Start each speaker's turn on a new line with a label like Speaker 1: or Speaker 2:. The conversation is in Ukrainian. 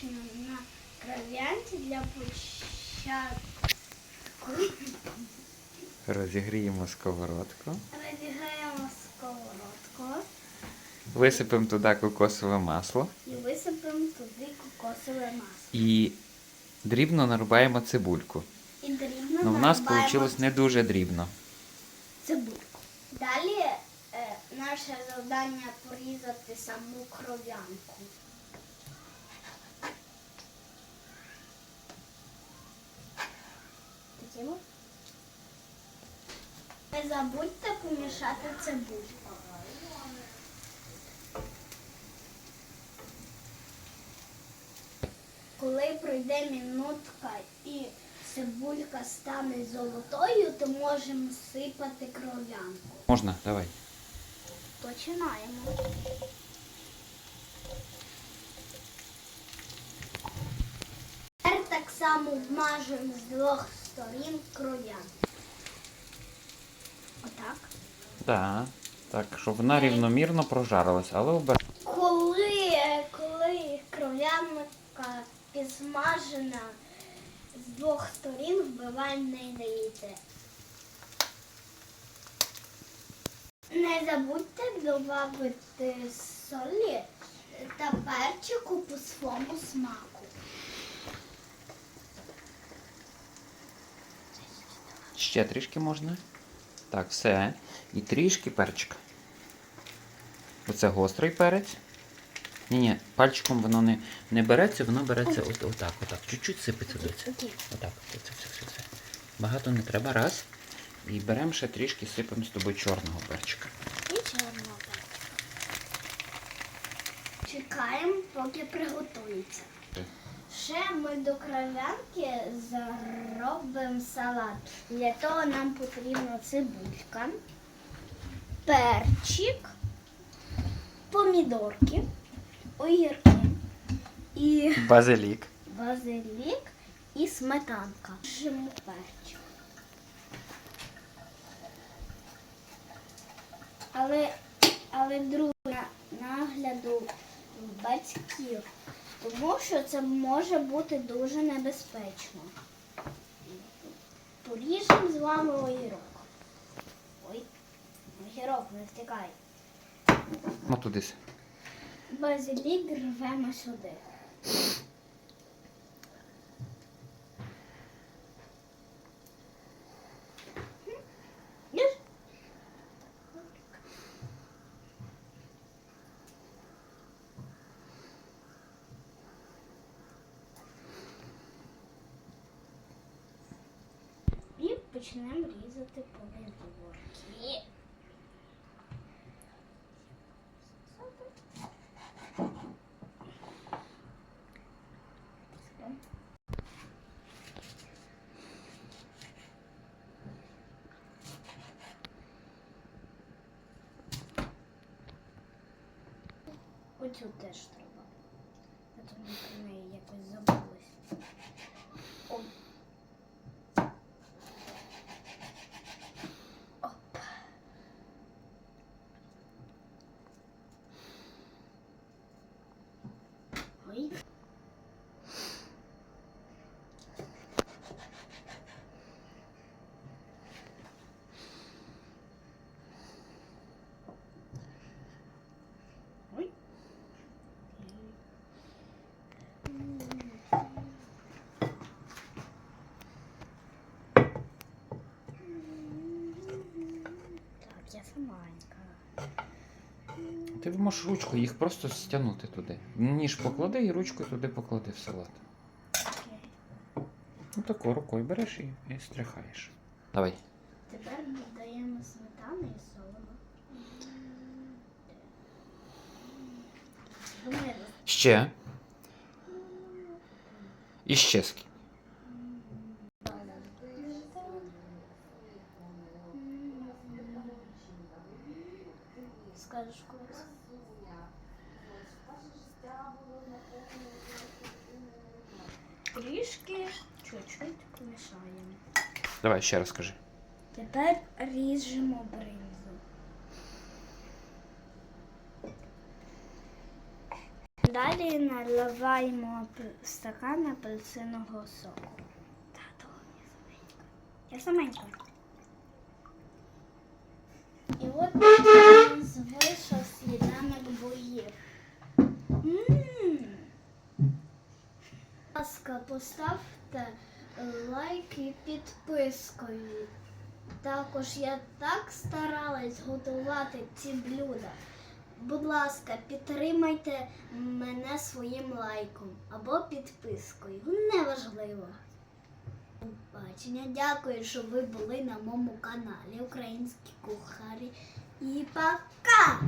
Speaker 1: почну на кров'янці для початку.
Speaker 2: Розігріємо сковородку.
Speaker 1: Розіграємо сковородку
Speaker 2: Висипемо туди кокосове масло
Speaker 1: і висипемо туди кокосове масло.
Speaker 2: і дрібно нарубаємо цибульку.
Speaker 1: І дрібно
Speaker 2: Ну, в нас
Speaker 1: нарубаємо
Speaker 2: вийшло не дуже дрібно.
Speaker 1: цибульку. Далі е, наше завдання порізати саму кров'янку. Таким от. Не забудьте помішати цибульку. Коли пройде минутка і цибулька стане золотою, то можемо сипати кров'янку.
Speaker 2: Можна, давай.
Speaker 1: Починаємо. Тепер так само вмажемо з двох сторін кров'янку. Отак.
Speaker 2: Так. Так, щоб вона рівномірно прожарилась, але обер...
Speaker 1: Коли, коли кров'янка підсмажена з двох сторін, вбиваємо не яйце. Не забудьте додати солі та перчику по своєму смаку.
Speaker 2: Ще трішки можна. Так, все. І трішки перчик. Оце гострий перець. Ні, ні, пальчиком воно не, не береться, воно береться от, отак, отак. Чуть-чуть сипеться до.
Speaker 1: Окей.
Speaker 2: Отак, оце, все, все, все. Багато не треба. Раз. І беремо ще трішки сипемо з тобою чорного перчика.
Speaker 1: І чорного перчика. Чекаємо, поки приготується. Ще ми до кров'янки зробимо салат. Для того нам потрібна цибулька, перчик, помідорки, огірки і
Speaker 2: Базилік.
Speaker 1: базилік і сметанка. Жимо перчик. Але, але друге нагляду батьків, тому що це може бути дуже небезпечно. Поріжемо з вами огірок. Ой, огірок не втікай.
Speaker 2: Ну тудись.
Speaker 1: Базилік рвемо сюди. Ні? І почнемо різати помідорки. Оцю теж треба. Я тут ми про неї якось забулась. Ой. Ой. Так, я саманька.
Speaker 2: Ти можеш ручку їх просто стягнути туди. Ніж поклади і ручкою туди поклади в салат. Ну тако рукою береш і, і стряхаєш. Давай.
Speaker 1: Тепер додаємо сметану і солоно. Думаю,
Speaker 2: Ще. І ще скинь.
Speaker 1: Скажеш колись. Трішки чуть-чуть помішаємо.
Speaker 2: Давай ще раз скажи.
Speaker 1: Тепер ріжемо бринзу. далі наливаємо стакан апельсинового соку. Тато, я саменька. Я саменька. І от вийшов сніданок боїв. М. Будь ласка, поставте лайк і підпискою. Також я так старалась готувати ці блюда. Будь ласка, підтримайте мене своїм лайком або підпискою. Неважливо. Бачення. Дякую, що ви були на моєму каналі Українські кухарі. І пока!